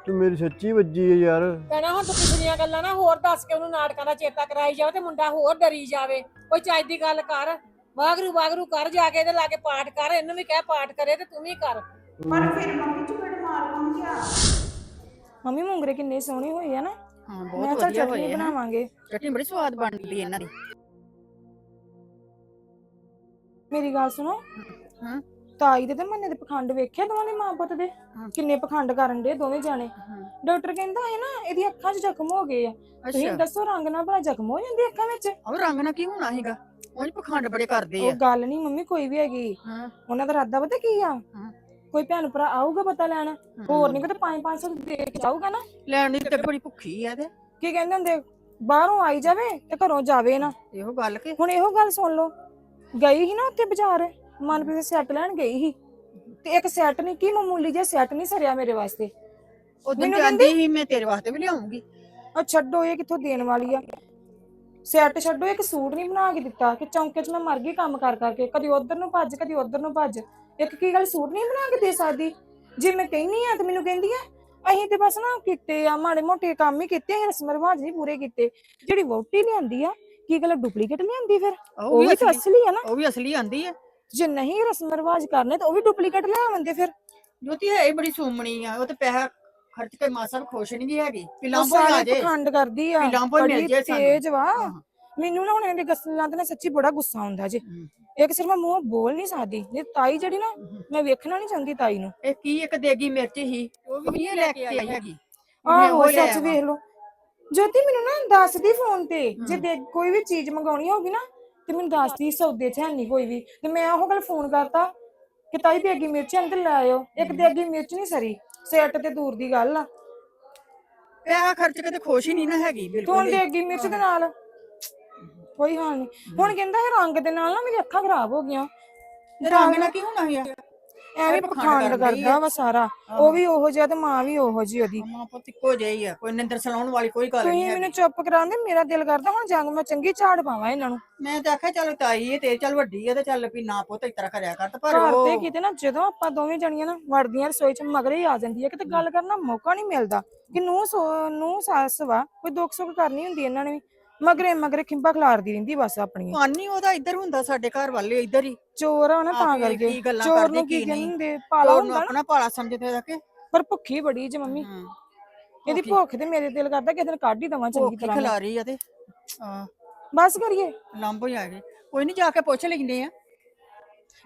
ਤੂੰ ਮੇਰੀ ਸੱਚੀ ਵੱਜੀ ਹੈ ਯਾਰ। ਕਹਿਣਾ ਹੁਣ ਤੂੰ ਪਿਛਲੀਆਂ ਗੱਲਾਂ ਨਾ ਹੋਰ ਦੱਸ ਕੇ ਉਹਨੂੰ ਨਾਟਕਾਂ ਦਾ ਚੇਤਾ ਕਰਾਈ ਜਾਵੇ ਤੇ ਮੁੰਡਾ ਹੋਰ ਡਰੀ ਜਾਵੇ। ਕੋਈ ਚੱਜ ਦੀ ਗੱਲ ਕਰ ਵਾਗਰੂ ਵਾਗਰੂ ਕਰ ਜਾ ਕੇ ਇਹਦੇ ਲਾਗੇ ਪਾਠ ਕਰ ਇਹਨੂੰ ਵੀ ਕਹਿ ਪਾਠ ਕਰੇ ਤੇ ਤੂੰ ਵੀ ਕਰ। ਪਰ ਫਿਰ ਮੰਮੀ ਚਪੜ ਮਾਰ ਕੌਣ ਗਿਆ ਮੰਮੀ ਮੂੰਗਰੇ ਕਿੰਨੇ ਸੋਹਣੇ ਹੋਏ ਆ ਨਾ। ਹਾਂ ਮੈਂ ਬਹੁਤ ਤਾਂ ਵਧੀਆ ਚਟਨੀ ਹੋਏ ਆ। ਬਣਾਵਾਂਗੇ। ਚਟਨੀ ਬੜੀ ਸਵਾਦ ਬਣਦੀ ਇਹਨਾਂ ਦੀ। ਮੇਰੀ ਗੱਲ ਸੁਣੋ। ਹਾਂ। ਤਾਈ ਦੇ ਤੇ ਮੰਨੇ ਦੇ ਪਖੰਡ ਵੇਖਿਆ ਦੋਵਾਂ ਦੇ ਮਾਂ ਪੁੱਤ ਦੇ? ਹਾਂ। ਕਿੰਨੇ ਪਖੰਡ ਕਰਨ ਦੇ ਦੋਵੇਂ ਜਾਣੇ? ਡਾਕਟਰ ਕਹਿੰਦਾ ਹੈ ਨਾ ਇਹਦੀ ਅੱਖਾਂ 'ਚ ਜ਼ਖਮ ਹੋ ਗਏ ਆ। ਤੁਸੀਂ ਦੱਸੋ ਰੰਗ ਨਾਲ ਭਲਾ ਜ਼ਖਮ ਹੋ ਜਾਂਦੇ ਅੱਖਾਂ ਵਿੱਚ? ਉਹ ਰੰਗ ਨਾ ਕੀ ਹੋਣਾ ਹੈਗਾ ਉਹ ਪਖੰਡ ਬੜੇ ਕਰਦੇ ਉਹ ਆ ਗੱਲ ਨਹੀਂ ਮੰਮੀ ਕੋਈ ਵੀ ਹੈਗੀ। ਹਾਂ। ਉਹਨਾਂ ਦਾ ਇਰਾਦਾ ਪਤਾ ਕੀ ਆ? ਹਾਂ। ਕੋਈ ਭੈਣ ਭਰਾ ਆਊਗਾ ਪਤਾ ਲੈਣ? ਹੋਰ ਨਹੀਂ ਤਾਂ 5-500 ਦੇ ਕੇ ਜਾਊਗਾ ਨਾ? ਲੈਣ ਦੀ ਤੇ ਬੜੀ ਭੁੱਖੀ ਆ ਤੇ। ਕੀ ਕਹਿੰਦੇ ਹੁੰਦੇ? ਬਾਹਰੋਂ ਆਈ ਜਾਵੇ ਤੇ ਘਰੋਂ ਜਾਵੇ ਨਾ। ਇਹੋ ਗੱਲ ਕਿ? ਹੁਣ ਇਹੋ ਗੱਲ ਸੁਣ ਲਓ। ਗਈ ਸੀ ਨਾ ਉੱਥੇ ਬਾਜ਼ਾਰ? ਮਨਪ੍ਰੀਤ ਸੈੱਟ ਲੈਣ ਗਈ ਸੀ। ਤੇ ਇੱਕ ਸੈੱਟ ਨਹੀਂ ਕੀ ਮਾਮੂਲੀ ਜਿਹਾ ਸੈੱਟ ਨਹੀਂ ਸਰਿਆ ਮੇਰੇ ਵਾਸਤੇ? ਉਦੋਂ ਮੈਨੂੰ ਜਾਂਦੀ ਸੀ ਮੈਂ ਤੇਰੇ ਵਾਸਤੇ ਵੀ ਲਿਆਉਂਗੀ। ਉਹ ਛੱਡੋ ਇਹ ਕਿੱਥੋਂ ਦੇਣ ਵਾਲੀ ਆ? ਸੈੱਟ ਛੱਡੋ ਇੱਕ ਸੂਟ ਨਹੀਂ ਬਣਾ ਕੇ ਦਿੱਤਾ ਕਿ ਚੌਂਕੇ 'ਚ ਮੈਂ ਮਰ ਗਈ ਕੰਮ ਕਰ ਕਰਕੇ। ਕਦੀ ਉਧਰ ਨੂੰ ਭੱਜ ਕਦੀ ਉਧਰ ਨੂੰ ਭੱਜ। ਇੱਕ ਕੀ ਗੱਲ ਸੂਟ ਨਹੀਂ ਬਣਾ ਕੇ ਦੇ ਸਕਦੀ? ਜੇ ਮੈਂ ਕਹਿੰਨੀ ਆ ਤੇ ਮੈਨੂੰ ਕਹਿੰਦੀ ਆ ਅਸੀਂ ਤੇ ਬਸ ਨਾ ਕੀਤੇ ਆ ਮਾੜੇ ਮੋਟੇ ਕੰਮ ਹੀ ਕੀਤੇ ਆ ਰਸਮ ਰਿਵਾਜ ਨਹੀਂ ਪੂਰੇ ਕੀਤੇ। ਜਿਹੜੀ ਵੋਟੀ ਲਿਆਂਦੀ ਆ ਕੀ ਗੱਲ ਡੁਪਲੀਕੇਟ ਲਿਆਂਦੀ ਫਿਰ? ਉਹ ਵੀ ਤਾਂ ਅਸਲੀ ਅਸਲੀ ਆ ਨਾ। ਉਹ ਵੀ ਅਸਲੀ ਆਂਦੀ ਆ। ਜੇ ਨਹੀਂ ਰਸਮ ਰਿਵਾਜ ਕਰਨੇ ਤਾਂ ਉਹ ਵੀ ਡੁਪਲੀਕੇਟ ਲੈ ਆਉਂਦੇ ਫਿਰ। ਜੋਤੀ ਹੈ ਹੀ ਬੜੀ ਸੋਮਣੀ ਆ ਉਹ ਤੇ ਪੈਸਾ ਖਰਚ ਕੇ ਮਾਸਾ ਵੀ ਖੁਸ਼ ਨਹੀਂ ਹੈਗੀ। ਲਾਂਭੋ ਆ ਜੇ। ਪਖੰਡ ਕਰਦੀ ਆ ਲਾਂਭੋ ਮਿਲ ਜੇ ਸਾਨੂੰ। ਤੇਜ਼ ਵਾ। ਮੈਨੂੰ ਨਾ ਹੁਣ ਇਹਦੇ ਗੱਲਾਂ ਤੇ ਨਾ ਸੱਚੀ ਬੜਾ ਗੁੱਸਾ ਆਉਂਦਾ ਜੇ। ਇੱਕ ਸਿਰ ਮੈਂ ਮੂੰਹ ਬੋਲ ਨਹੀਂ ਸਕਦੀ। ਨਹੀਂ ਤਾਈ ਜਿਹੜੀ ਨਾ ਮੈਂ ਵੇਖਣਾ ਨਹੀਂ ਚਾਹੁੰਦੀ ਤਾਈ ਨੂੰ। ਇਹ ਕੀ ਇੱਕ ਦੇਗੀ ਮਿਰਚ ਹੀ ਉਹ ਵੀ ਨਹੀਂ ਲੈ ਕੇ ਆਈ ਹੈਗੀ। ਆਹੋ ਸੱਚ। ਵੇਖ ਲਓ। ਜੋਤੀ ਮੈਨੂੰ ਨਾ ਦੱਸਦੀ ਫੋਨ ਤੇ। ਜੇ ਕੋਈ ਵੀ ਚੀਜ਼ ਮੰਗਾਉਣੀ ਹੋਗੀ ਨਾ ਤੇ ਮੈਨੂੰ ਦੱਸਦੀ ਸੌਦੇ ਚ ਹੈ ਨਹੀਂ ਕੋਈ ਵੀ। ਤੇ ਮੈਂ ਉਹ ਗੱਲ ਫੋਨ ਕਰਤਾ ਕਿ ਤਾਈ ਦੇਗੀ ਮਿਰਚ ਅੰਦਰ ਲੈ ਆਇਓ। ਇੱਕ ਦੇਗੀ ਮਿਰਚ ਨਹੀਂ ਸਰੀ ਸੈੱਟ ਤੇ ਦੂਰ ਦੀ ਗੱਲ ਆ। ਪੈਸਾ ਖਰਚ ਕੇ ਤੇ ਖੁਸ਼ ਹੀ ਨਹੀਂ ਨਾ ਹੈਗੀ ਤੂੰ ਬਿਲਕੁਲ ਹੀ। ਦੇਗੀ ਮਿਰਚ ਦੇ ਨਾਲ। ਕੋਈ ਹਾਲ ਨਹੀਂ ਹੁਣ ਕਹਿੰਦਾ ਇਹ ਰੰਗ ਦੇ ਨਾਲ ਨਾ ਮੇਰੀ ਅੱਖਾਂ ਖਰਾਬ ਹੋ ਗਈਆਂ। ਰੰਗ ਨਾਲ ਕੀ ਹੋਣਾ ਹੈ ਐਵੇਂ ਪਖੰਡ ਕਰਦੀ ਆ। ਵਾ ਸਾਰਾ। ਉਹ ਵੀ ਉਹੋ ਜਿਹਾ ਤੇ ਮਾਂ ਵੀ ਉਹੋ ਜਿਹੀ ਉਹਦੀ। ਮਾਂ ਪੁੱਤ ਇੱਕੋ ਜਿਹੀ ਆ। ਕੋਈ ਨਿੰਦਰ ਸਲਾਉਣ ਵਾਲੀ ਕੋਈ ਗੱਲ ਨਹੀਂ ਤੁਸੀਂ ਮੈਨੂੰ ਚੁੱਪ ਕਰਾਉਂਦੇ ਮੇਰਾ ਦਿਲ ਕਰਦਾ ਹੁਣ ਜੰਗ ਮੈਂ ਚੰਗੀ ਝਾੜ ਪਾਵਾਂ ਇਹਨਾਂ ਨੂੰ। ਮੈਂ ਤਾਂ ਆਖਿਆ ਚੱਲ ਤਾਈ ਹੈ ਤੇ ਚੱਲ ਵੱਡੀ ਹੈ ਤੇ ਚੱਲ ਵੀ ਨਾ ਪੁੱਤ ਇਸ ਤਰ੍ਹਾਂ ਕਰਿਆ ਕਰ ਤੇ ਪਰ ਘਰ ਤੇ ਉਹ ਕਿਤੇ ਨਾ ਜਦੋਂ ਆਪਾਂ ਦੋਵੇਂ ਜਣੀਆਂ ਨਾ ਵੜਦੀਆਂ ਰਸੋਈ ਚ ਮਗਰੇ ਹੀ ਆ ਜਾਂਦੀ ਹੈ ਕਿਤੇ ਗੱਲ ਕਰਨ ਦਾ ਮੌਕਾ ਨਹੀਂ ਮਿਲਦਾ। ਕਿ ਨੂੰ ਨੂੰ ਸੱਸ ਵਾ ਕੋਈ ਦੁੱਖ ਸੁੱਖ ਕਰਨੀ ਹੁੰਦੀ ਇਹਨਾਂ ਨੇ ਵੀ। ਮਗਰੇ ਮਗਰੇ ਖਿੰਬਾ ਖਿਲਾਰਦੀ ਰਹਿੰਦੀ ਬਸ ਆਪਣੀ। ਪਾਣੀ ਉਹਦਾ ਇੱਧਰ ਹੁੰਦਾ ਸਾਡੇ ਘਰ ਵਾਲੇ ਇੱਧਰ ਹੀ। ਚੋਰ ਆ ਨਾ ਤਾਂ ਹੀ ਕਰਕੇ। ਕੀ ਗੱਲਾਂ ਚੋਰ ਕਰਦੀ, ਨੂੰ ਕੀ ਕੀ ਨਹੀਂ। ਕਹਿੰਦੇ? ਪਾਲਾ ਹੁੰਦਾ ਨਾ। ਆਪਣਾ ਪਾਲਾ ਸਮਝਦੇ ਆ ਕਿ। ਪਰ ਭੁੱਖੀ ਬੜੀ ਜੇ ਮੰਮੀ। ਹਾਂ। ਇਹਦੀ ਭੁੱਖ। ਤੇ ਮੇਰੇ ਦਿਲ ਕਰਦਾ ਕਿ ਦਿਨ ਕੱਢ ਹੀ ਦਵਾਂ ਚੰਗੀ ਭੁੱਖ ਤਰ੍ਹਾਂ ਮੈਂ। ਖਿਲਾਰੀ ਆ ਤੇ। ਹਾਂ। ਬਸ ਕਰੀਏ। ਲੰਬੋ ਹੀ ਆ ਗਏ ਕੋਈ ਨਹੀਂ ਜਾ ਕੇ ਪੁੱਛ ਲੈਂਦੇ ਆ।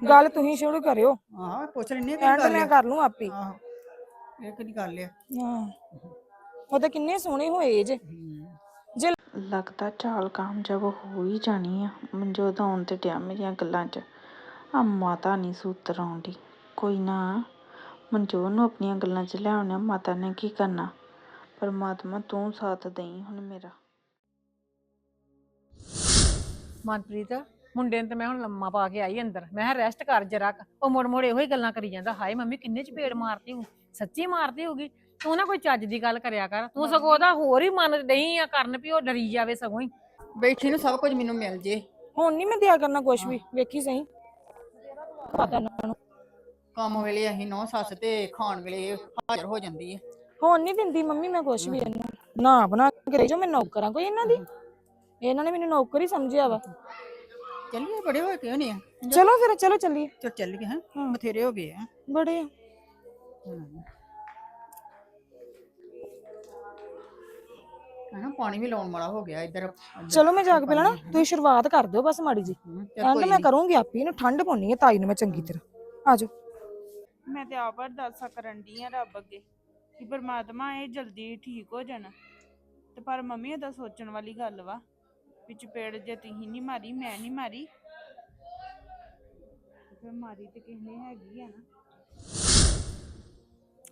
ਗੱਲ ਤੁਸੀਂ ਸ਼ੁਰੂ ਕਰਿਓ। ਹਾਂ ਪੁੱਛ ਲੈਂਦੇ ਆ ਕੀ ਐਂਡ ਗੱਲ ਮੈਂ ਆ। ਕਰ ਲੂੰ ਆਪੇ। ਆਹੋ ਇਹ ਕਿਹੜੀ ਗੱਲ ਆ। ਹਾਂ। ਉਹ ਤਾਂ ਕਿੰਨੇ ਸੋਹਣੇ ਹੋਏ ਜੇ। ਲੱਗਦਾ ਚਾਲ ਕਾਮਯਾਬ ਹੋ ਹੀ ਜਾਣੀ ਆ। ਮਨਜੋਤ ਆਉਣ ਤੇ ਡਿਆ ਮੇਰੀਆਂ ਗੱਲਾਂ 'ਚ। ਆ ਮਾਤਾ ਨਹੀਂ ਸੂਤਰ ਆਉਂਦੀ। ਕੋਈ ਨਾ ਮਨਜੋਤ ਨੂੰ ਆਪਣੀਆਂ ਗੱਲਾਂ 'ਚ ਲਿਆਉਣਾ ਮਾਤਾ ਨੇ ਕੀ ਕਰਨਾ? ਪਰਮਾਤਮਾ ਤੂੰ ਸਾਥ ਦੇਈ ਹੁਣ ਮੇਰਾ। ਮਨਪ੍ਰੀਤ, ਮੁੰਡੇ ਨੂੰ ਤੇ ਮੈਂ ਹੁਣ ਲੰਮਾ ਪਾ ਕੇ ਆਈ ਅੰਦਰ। ਮੈਂ ਕਿਹਾ ਰੈਸਟ ਕਰ ਜਰਾ ਉਹ ਮੁੜ ਮੁੜ ਇਹੋ ਹੀ ਗੱਲਾਂ ਕਰੀ ਜਾਂਦਾ, ਹਾਏ ਮੰਮੀ ਕਿੰਨੇ ਚਪੇੜ ਮਾਰਤੀ ਹੂੰ ਸੱਚੀ ਮਾਰਦੀ ਹੋਗੀ ਤੂੰ ਨਾ ਕੋਈ ਚੱਜ ਦੀ ਗੱਲ ਕਰਿਆ ਕਰ। ਤੂੰ ਸਗੋਂ ਉਹਦਾ ਹੋਰ ਹੀ ਮਨ ਨਹੀਂ ਆ ਕਰਨ ਵੀ ਉਹ ਡਰੀ ਜਾਵੇ ਸਗੋਂ ਹੀ। ਬੈਠੀ ਨੂੰ ਸਭ ਕੁਝ ਮੈਨੂੰ ਮਿਲ ਜੇ। ਹੁਣ ਨਹੀਂ ਮੈਂ ਦਿਆ ਕਰਨਾ ਕੁਛ ਵੀ ਵੇਖੀ ਸਹੀ। ਪਤਾ ਨਾ ਨੂੰ ਕੰਮ ਵੇਲੇ ਅਸੀਂ ਨੌ ਸੱਸ ਤੇ ਖਾਣ ਵੇਲੇ ਹਾਜ਼ਰ ਹੋ ਜਾਂਦੀ ਹੈ ਹੁਣ ਨਹੀਂ ਦਿੰਦੀ ਮੰਮੀ ਮੈਂ ਕੁਛ ਵੀ ਇਹਨੂੰ। ਨਾ ਬਣਾ ਕੇ ਦੇ ਜੋ ਮੈਂ ਨੌਕਰਾਂ ਕੋਈ ਇਹਨਾਂ ਦੀ। ਇਹਨਾਂ ਨੇ ਮੈਨੂੰ ਨੌਕਰ ਹੀ ਸਮਝਿਆ ਵਾ। ਚੱਲੀਏ ਬੜੇ ਹੋਏ ਕਿਉਂ ਨਹੀਂ ਆ? ਚਲੋ ਫਿਰ ਚਲੋ ਚੱਲੀਏ। ਚੱਲ ਚੱਲ ਗਏ ਹਾਂ। ਬਥੇਰੇ ਹੋ ਗਏ ਆ। ਬੜੇ ਆ। ਹਨਾ ਪਾਣੀ ਵੀ ਲਾਉਣ ਵਾਲਾ ਹੋ ਗਿਆ ਇੱਧਰ ਚਲੋ ਮੈਂ ਜਾ ਕੇ ਪਹਿਲਾਂ ਨਾ ਤੁਸੀਂ ਸ਼ੁਰੂਆਤ ਕਰ ਦਿਓ ਬਸ ਮਾੜੀ ਜੀ ਐਂਡ ਮੈਂ। ਕਰੂੰਗੀ ਆਪੀ ਇਹਨੂੰ ਠੰਡ ਪਾਉਣੀ ਹੈ ਤਾਈ ਨੂੰ ਮੈਂ ਚੰਗੀ ਤਰ੍ਹਾਂ। ਆਜੋ ਮੈਂ ਤੇ ਆਪ ਅਰਦਾਸਾਂ ਕਰਨ ਦੀ ਆ ਰੱਬ ਅੱਗੇ ਕਿ ਪਰਮਾਤਮਾ ਇਹ ਜਲਦੀ ਠੀਕ ਹੋ ਜਾਣ। ਤੇ ਪਰ ਮੰਮੀ ਇਹਦਾ ਸੋਚਣ ਵਾਲੀ ਗੱਲ ਵਾ ਵੀ ਚਪੇੜ ਜੇ ਤੁਸੀਂ ਨਹੀਂ ਮਾਰੀ ਮੈਂ ਨਹੀਂ ਮਾਰੀ। ਫਿਰ ਮਾਰੀ ਤੇ ਕਿਸੇ ਨੇ ਹੈਗੀ ਆ ਨਾ।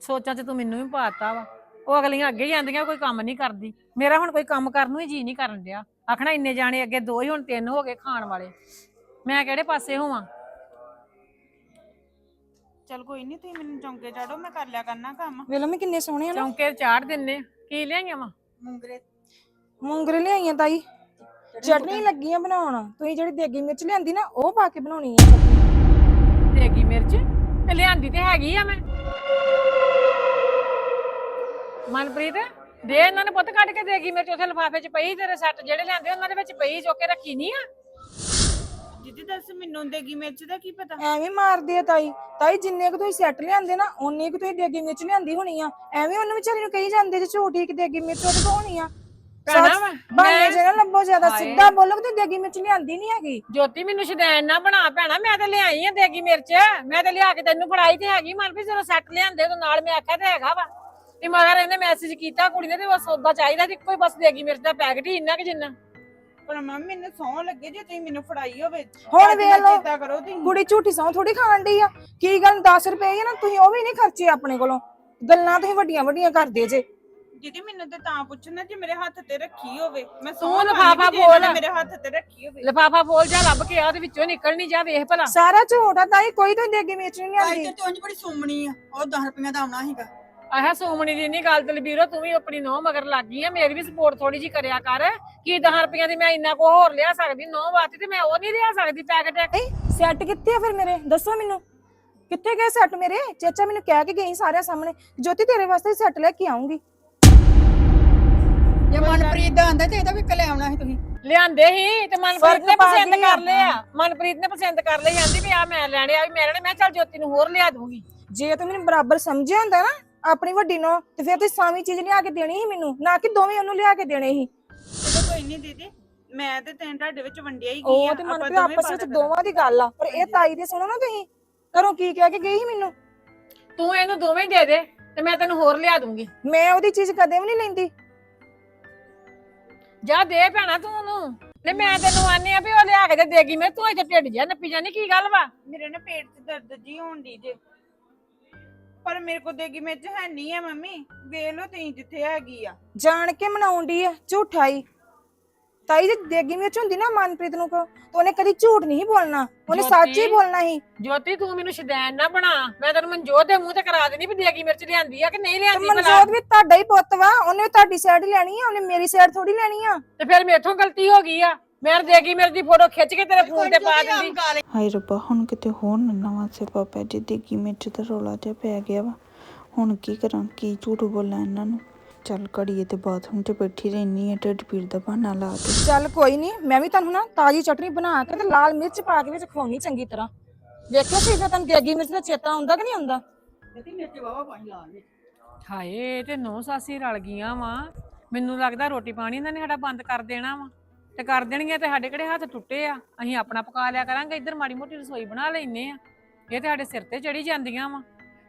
ਸੋਚਾਂ 'ਚ ਤੂੰ ਮੈਨੂੰ ਵੀ ਪਾਤਾ ਵਾ। ਉਹ ਅਗਲੀਆਂ ਅੱਗੇ ਹੀ ਜਾਂਦੀਆਂ ਕੋਈ ਕੰਮ ਨਹੀਂ ਕਰਦੀ। ਮੇਰਾ ਹੁਣ ਕੋਈ ਕੰਮ ਕਰਨ ਨੂੰ ਹੀ ਜੀ ਨਹੀਂ ਕਰਨ ਡਿਆ। ਆਖਣਾ ਇੰਨੇ ਜਾਣੇ ਅੱਗੇ ਦੋ ਹੀ ਹੁਣ ਤਿੰਨ ਹੋ ਗਏ ਖਾਣ ਵਾਲੇ। ਮੈਂ ਕਿਹੜੇ ਪਾਸੇ ਹੋਵਾਂ? ਚਲ ਕੋਈ ਨਹੀਂ ਤੁਸੀਂ ਮੈਨੂੰ ਚੌਂਕੇ ਚਾੜੋ ਮੈਂ ਕਰ ਲਿਆ ਕਰਨਾ ਕੰਮ। ਵੇਖ ਲਓ ਮੈਂ ਕਿੰਨੇ ਸੋਹਣੇ ਆ ਨਾ। ਚੌਂਕੇ ਚਾੜ ਦਿੰਨੇ। ਕੀ ਲਿਆਈਆਂ ਵਾ? ਮੁੰਗਰੇ। ਮੂੰਗਰੇ ਲਿਆਈਆਂ ਤਾਈ। ਚਟਨੀ ਲੱਗੀਆਂ ਬਣਾਉਣ। ਤੁਸੀਂ ਜਿਹੜੀ ਦੇਗੀ ਮਿਰਚ ਲਿਆਂਦੀ ਨਾ ਉਹ ਪਾ ਕੇ ਬਣਾਉਣੀ ਆ। ਚਟਨੀ ਦੇਗੀ ਮਿਰਚ? ਤੇ ਲਿਆਂਦੀ ਤੇ ਹੈਗੀ ਆ ਮੈਂ। ਮਨਪ੍ਰੀਤ ਦੇ ਇਹਨਾਂ ਨੇ ਪੁੱਤ ਕੱਢ ਕੇ ਦੇਗੀ ਮਿਰਚ ਉਥੇ ਲਿਫਾਫੇ 'ਚ ਪਈ ਤੇਰੇ ਸੱਟ ਜਿਹੜੇ ਲਿਆਂਦੇ ਉਹਨਾਂ ਦੇ ਵਿੱਚ ਪਈ ਚੁੱਕ ਕੇ ਰੱਖੀ ਨਹੀਂ ਆ। ਦੀਦੀ ਦੱਸ ਮੈਨੂੰ ਦੇਗੀ ਮਿਰਚ ਦਾ ਕੀ ਪਤਾ? ਐਵੇਂ ਮਾਰਦੀ ਆ ਤਾਈ। ਤਾਈ ਜਿੰਨੇ ਕੁ ਤੁਸੀਂ ਸੈੱਟ ਲਿਆਂਦੇ ਨਾ ਓਨੀ ਕੁ ਤੁਸੀਂ ਦੇਗੀ ਮਿਰਚ ਲਿਆਂਦੀ ਹੋਣੀ ਆ। ਐਵੇਂ ਉਹਨੂੰ ਵਿਚਾਰੀ ਨੂੰ ਕਹੀ ਜਾਂਦੇ ਜੇ ਝੂਠੀ ਕਿ ਦੇਗੀ ਮਿਰਚ ਉਹਦੇ ਕੋਲ ਹੋਣੀ ਆ। ਭੈਣਾ ਮੈਂ- ਜਿਹੜਾ ਲੱਭੋ ਜ਼ਿਆਦਾ। ਸਿੱਧਾ ਬੋਲੋ ਕਿ ਤੁਸੀਂ ਦੇਗੀ ਮਿਰਚ ਲਿਆਂਦੀ ਨਹੀਂ ਹੈਗੀ। ਜੋਤੀ ਮੈਨੂੰ ਸ਼ਦੈਨ ਨਾ ਬਣਾ ਭੈਣਾ ਮੈਂ ਤੇ ਲਿਆਈ ਆ ਦੇਗੀ ਮਿਰਚ। ਮੈਂ ਤੇ ਲਿਆ ਕੇ ਤੈਨੂੰ ਫੜਾਈ ਤੇ ਹੈਗੀ ਮਨਪ੍ਰੀਤ ਜਦੋਂ ਸੱਟ ਲਿਆਂਦੇ ਤਾਂ ਨਾਲ ਮੈਂ ਆਖਿਆ ਤੇ ਹੈਗਾ ਵਾ। ਤੇ ਮਗਰ ਇਹਨੇ ਮੈਸੇਜ ਕੀਤਾ ਕੁੜੀ ਨੇ ਤੇ ਉਹ ਸੌਦਾ ਚਾਹੀਦਾ ਤੇ ਇੱਕੋ ਹੀ ਬਸ ਦੇਗੀ ਮਿਰਚ ਦਾ ਪੈਕਟ ਹੀ ਇੰਨਾ ਕਿ ਜਿੰਨਾ। ਪਰ ਮੰਮੀ ਮੈਨੂੰ ਸੌਂ ਲੱਗੇ ਜੇ ਤੁਸੀਂ ਮੈਨੂੰ ਫੜਾਈ ਹੋਵੇ। ਹੁਣ ਵੇਖ ਦਾ ਲਓ ਚੇਤਾ ਕਰੋ ਤੁਸੀਂ। ਕੁੜੀ ਝੂਠੀ ਸੌ ਥੋੜੀ ਖਾਣ ਡਈ ਆ। ਕੀ ਗੱਲ 10 ਰੁਪਏ ਆ ਨਾ ਤੁਸੀਂ ਉਹ ਵੀ ਨਹੀਂ ਖਰਚੇ ਆਪਣੇ ਕੋਲੋਂ। ਗੱਲਾਂ ਤੁਸੀਂ ਵੱਡੀਆਂ ਵੱਡੀਆਂ ਕਰਦੇ ਜੇ। ਦੀਦੀ ਮੈਨੂੰ ਤੇ ਤਾਂ ਪੁੱਛਣਾ ਜੇ ਮੇਰੇ ਹੱਥ ਤੇ ਰੱਖੀ ਹੋਵੇ। ਮੈਂ ਤੂੰ ਸੌਂ ਲਿਫਾਫਾ ਲਿਫਾਫਾ ਬੋਲ ਬੋਲ। ਮੇਰੇ ਹੱਥ ਤੇ ਰੱਖੀ ਹੋਵੇ। ਲਿਫਾਫਾ ਫੋਲ ਜਾ ਲੱਭ ਕੇ ਆ ਉਹਦੇ ਵਿੱਚੋਂ ਨਿਕਲ ਨਹੀਂ ਜਾ ਵੇਖ ਭਲਾ। ਸਾਰਾ ਝੂਠ ਆ ਤਾਈ ਕੋਈ ਤਾਂ ਦੇਗੀ ਮਿਰਚ ਨਹੀਂ ਲਿਆਂਦੀ ਤੇ ਤੂੰ ਬੜੀ ਸੁਮਣੀ ਆ। ਉਹ 10 ਰੁਪਈਆ ਦਾ ਆਉਣਾ ਸੀਗਾ। ਆਹ ਸੋਮਣੀ ਦੀ ਨਹੀਂ ਗੱਲ ਦਲਬੀਰੋ ਤੂੰ ਵੀ ਆਪਣੀ ਨੋਹ ਮਗਰ ਲੱਗ ਗਈ ਆ ਮੇਰੀ ਵੀ ਸਪੋਰਟ ਥੋੜੀ ਜੀ ਕਰਿਆ ਕਰ। ਕੀ 10 ਰੁਪਈਆਂ ਦੀ ਮੈਂ ਇੰਨਾ ਕੋ ਹੋਰ ਲਿਆ ਸਕਦੀ ਨੋਹ ਵਾਸਤੇ ਤੇ ਮੈਂ ਉਹ ਨਹੀਂ ਲਿਆ ਸਕਦੀ ਪੈਕਟ ਨਹੀਂ ਸੈੱਟ ਕਿੱਥੇ ਆ ਫਿਰ ਮੇਰੇ? ਦੱਸੋ ਮੈਨੂੰ। ਕਿੱਥੇ ਗਏ ਸੈੱਟ ਮੇਰੇ? ਚਾਚਾ ਮੈਨੂੰ ਕਹਿ ਕੇ ਗਈ ਸਾਰਿਆਂ ਸਾਹਮਣੇ। ਜੋਤੀ ਤੇਰੇ ਵਾਸਤੇ ਸੈੱਟ ਲੈ ਕੇ ਆਉਂਗੀ ਜੇ ਮਨਪ੍ਰੀਤ ਦਾ ਆਂਦਾ ਤੇ ਇਹਦਾ ਵੀ ਕਲੇ ਆਉਣਾ ਸੀ ਤੁਸੀਂ। ਲਿਆਂਦੇ ਹੀ ਤੇ ਮਨਪ੍ਰੀਤ ਨੇ ਪਸੰਦ। ਕਰ ਲਿਆ। ਮਨਪ੍ਰੀਤ ਨੇ ਪਸੰਦ ਕਰ ਲਈ ਜਾਂਦੀ ਵੀ ਆ ਮੈਂ ਲੈਣੇ ਆ ਵੀ ਮੈਂ ਲੈਣੇ ਮੈਂ ਚੱਲ ਜੋਤੀ ਨੂੰ ਹੋਰ ਲਿਆ ਦੂੰਗੀ ਜੇ ਤੂੰ ਮੈਨੂੰ ਬਰਾਬਰ ਸਮਝਿਆ ਹੁੰਦਾ ਨਾ ਆਪਣੀ ਵੱਡੀ ਨੂੰ ਤੇ ਫਿਰ ਤੂੰ ਸਾਵੀਂ ਚੀਜ਼ ਲਿਆ ਕੇ ਦੇਣੀ ਸੀ ਮੈਨੂੰ ਨਾ ਕਿ ਦੋਵੇਂ ਉਹਨੂੰ ਲਿਆ ਕੇ ਦੇਣੇ ਸੀ। ਚਲੋ ਕੋਈ ਨਹੀਂ ਦੀਦੀ ਮੈਂ ਤੇ ਤੈਨੂੰ ਤੁਹਾਡੇ ਵਿੱਚ ਵੰਡਿਆ ਹੀ ਗਈ ਉਹ ਆ ਤੇ ਆਪਾਂ ਮਨ ਦੋਵੇਂ ਆਪਸ ਵਿੱਚ ਦੋਵਾਂ ਦੀ ਗੱਲ ਆ ਪਰ ਇਹ ਤਾਈ ਦੇ ਸੁਣੋ ਨਾ ਤੁਸੀਂ ਘਰੋਂ ਕੀ ਕਹਿ ਕੇ ਗਈ ਸੀ ਮੈਨੂੰ? ਤੂੰ ਇਹਨੂੰ ਦੋਵੇਂ ਦੇ ਦੇ ਤੇ ਮੈਂ ਤੈਨੂੰ ਹੋਰ ਲਿਆ ਦੂੰਗੀ। ਮੈਂ ਉਹਦੀ ਚੀਜ਼ ਕਦੇ ਵੀ ਨਹੀਂ ਲੈਂਦੀ। ਜਾ ਦੇ ਭੈਣਾ ਤੂੰ ਉਹਨੂੰ ਮੈਂ ਤੈਨੂੰ ਆਨੀ ਆ ਵੀ ਉਹ ਲਿਆ ਕੇ ਤੇ ਦੇਗੀ ਮੈਂ ਤੂੰ ਇੱਥੇ ਢਿੱਡ ਜਾ ਨੱਪੀ ਜਾਨੀ ਕੀ ਗੱਲ ਵਾ? ਮੇਰੇ ਨਾ ਪੇਟ 'ਚ ਦਰਦ ਜੀ ਹੋਣ ਦੀ ਜੇ। ਪਰ ਮੇਰੇ ਕੋ ਦੇਗੀ ਮਿਰਚ ਹੈ ਨਹੀਂ ਆ ਮੰਮੀ। ਵੇਖ ਲਓ ਤੁਸੀਂ ਜਿੱਥੇ ਹੈਗੀ ਆ। ਜਾਣ ਕੇ ਮਨਾਉਣ ਦੀ ਆ ਝੂਠਾਈ ਤਾਈ ਜੇ ਦੇਗੀ ਵਿੱਚ ਹੁੰਦੀ ਨਾ ਮਨਪ੍ਰੀਤ ਨੂੰ ਕੋ ਤਾਂ ਉਹਨੇ ਕਦੀ ਝੂਠ ਨਹੀਂ ਬੋਲਣਾ। ਉਹਨੇ ਸੱਚ ਹੀ ਜੋਤੀ। ਬੋਲਣਾ ਸੀ। ਜੋਤੀ ਤੂੰ ਮੈਨੂੰ ਸ਼ਦੈਨ ਨਾ ਬਣਾ। ਮੈਂ ਤੈਨੂੰ ਮਨਜੋਤ ਦੇ ਮੂੰਹ ਤੇ ਕਰਾ ਦੇਣੀ ਵੀ ਦੇਗੀ ਮਿਰਚ ਲਿਆਂਦੀ ਆ ਕਿ ਨਹੀਂ ਤੇ ਲਿਆਂਦੀ ਭਲਾ। ਮਨਜੋਤ ਵੀ ਤੁਹਾਡਾ ਹੀ ਪੁੱਤ ਵਾ। ਉਹਨੇ ਵੀ ਤੁਹਾਡੀ ਸਾਈਡ ਲੈਣੀ ਆ ਉਹਨੇ ਮੇਰੀ ਸਾਈਡ ਥੋੜੀ ਲੈਣੀ ਆ। ਤੇ ਫਿਰ ਮੇਥੋਂ ਗਲਤੀ ਹੋ ਗਈ ਆ। ਮੈਂ ਦੇਗੀ ਮਿਰਚ ਦੀ ਫੋਟੋ ਖਿੱਚ ਕੇ ਤੇਰੇ ਫੋਨ ਤੇ ਪਾ ਦਿੰਦੀ। ਹਾਏ ਰੱਬਾ ਹੁਣ ਕਿਤੇ ਹੋਰ ਨਾ ਨਵਾਂ ਸਿਪਾ ਪੈ ਜੇ ਦੇਗੀ ਮਿਰਚ ਦਾ ਰੋਲਾ ਜਿਹਾ ਪੈ ਗਿਆ ਵਾ। ਹੁਣ ਕੀ ਕਰਾਂ ਕੀ ਝੂਠ ਬੋਲਾਂ ਇਹਨਾਂ ਨੂੰ? ਚੱਲ ਘੜੀਏ ਤੇ ਬਾਥਰੂਮ 'ਚ ਬੈਠੀ ਰਹਿਨੀ ਆ ਢਿੱਡ ਪੀੜ ਦਾ ਬਹਾਨਾ ਲਾ ਕੇ ਚੱਲ ਕੋਈ ਨਹੀਂ ਮੈਂ ਵੀ ਤੁਹਾਨੂੰ ਨਾ ਤਾਜੀ ਚਟਨੀ ਬਣਾ ਕੇ ਤੇ ਲਾਲ ਮਿਰਚ ਪਾ ਕੇ ਵਿੱਚ ਖਵਾਉਣੀ ਚੰਗੀ ਤਰ੍ਹਾਂ। ਵੇਖਿਓ ਸੀ ਫਿਰ ਤੁਹਾਨੂੰ ਦੇਗੀ ਮਿਰਚ ਦਾ ਚੇਤਾ ਆਉਂਦਾ ਕਿ ਨਹੀਂ ਆਉਂਦਾ? ਤੇ ਮਿਰਚ ਵਾਵਾ ਪਾਣੀ ਲਾ ਦੇ। ਹਾਏ ਤੇ ਨੌ ਸਾਸੀ ਰਲ ਗਈਆਂ ਵਾ। ਮੈਨੂੰ ਲੱਗਦਾ ਰੋਟੀ ਪਾਣੀ ਇਹਨਾਂ ਨੇ ਸਾਡਾ ਬੰਦ ਕਰ ਦੇਣਾ ਵਾ। ਤੇ ਕਰ ਦੇਣਗੀਆਂ ਤੇ ਸਾਡੇ ਕਿਹੜੇ ਹੱਥ ਟੁੱਟੇ ਆ? ਅਸੀਂ ਆਪਣਾ ਪਕਾ ਲਿਆ ਕਰਾਂਗੇ, ਇੱਧਰ ਮਾੜੀ ਮੋਟੀ ਰਸੋਈ ਬਣਾ ਲੈਨੇ ਆ। ਇਹ ਤੇ ਸਾਡੇ ਸਿਰ ਤੇ ਚੜੀ ਜਾਂਦੀਆਂ ਵਾ।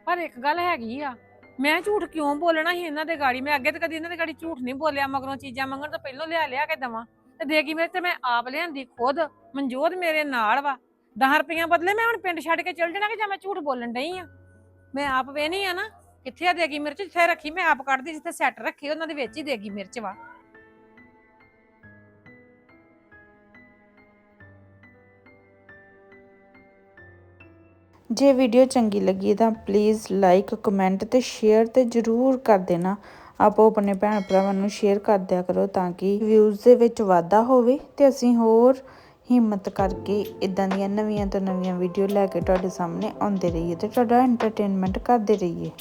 ਪਰ ਇੱਕ ਗੱਲ ਹੈਗੀ ਆ, ਮੈਂ ਝੂਠ ਕਿਉਂ ਬੋਲਣਾ ਸੀ ਇਹਨਾਂ ਦੇ ਗਾੜੀ? ਮੈਂ ਅੱਗੇ ਤੇ ਕਦੀ ਇਹਨਾਂ ਦੇ ਗਾੜੀ ਝੂਠ ਨਹੀਂ ਬੋਲਿਆ, ਮਗਰੋਂ ਚੀਜ਼ਾਂ ਮੰਗਣ ਤੋਂ ਪਹਿਲਾਂ ਲਿਆ ਲਿਆ ਕੇ ਦਵਾਂ। ਤੇ ਦੇਗੀ ਮੇਰੇ ਤੇ ਮੈਂ ਆਪ ਲਿਆਂਦੀ ਖੁਦ, ਮਨਜੋਤ ਮੇਰੇ ਨਾਲ ਵਾ। 10 ਰੁਪਈਆ ਬਦਲੇ ਮੈਂ ਹੁਣ ਪਿੰਡ ਛੱਡ ਕੇ ਚਲ ਜਾਣਾ ਕਿ ਜਾਂ ਮੈਂ ਝੂਠ ਬੋਲਣ ਡਈ ਆ? ਮੈਂ ਆਪ ਵੇਹਨੀ ਆ ਨਾ, ਕਿੱਥੇ ਆ ਦੇਗੀ ਮਿਰਚ? ਜਿੱਥੇ ਰੱਖੀ ਮੈਂ ਆਪ ਕੱਢਦੀ, ਜਿੱਥੇ ਸੈੱਟ ਰੱਖੀ, ਉਹਨਾਂ ਦੇ ਵਿੱਚ ਹੀ ਦੇਗੀ ਮਿਰਚ ਵਾ। ਜੇ ਵੀਡੀਓ ਚੰਗੀ ਲੱਗੀ ਤਾਂ ਪਲੀਜ਼ ਲਾਈਕ ਕਮੈਂਟ ਤੇ ਸ਼ੇਅਰ ਤੇ ਜਰੂਰ ਕਰ ਦੇਣਾ। ਆਪੋ ਆਪਣੇ ਭੈਣ ਭਰਾਵਾਂ ਨੂੰ ਸ਼ੇਅਰ ਕਰ ਦਿਆ ਕਰੋ ਤਾਂ ਕਿ ਵਿਊਜ਼ ਦੇ ਵਿੱਚ ਵਾਧਾ ਹੋਵੇ ਤੇ ਅਸੀਂ ਹੋਰ ਹਿੰਮਤ ਕਰਕੇ ਇਦਾਂ ਦੀਆਂ ਨਵੀਆਂ ਤੋਂ ਨਵੀਆਂ ਵੀਡੀਓ ਲੈ ਕੇ ਤੁਹਾਡੇ ਸਾਹਮਣੇ ਆਉਂਦੇ ਰਹੀਏ ਤੇ ਤੁਹਾਡਾ ਐਂਟਰਟੇਨਮੈਂਟ ਕਰਦੇ ਰਹੀਏ।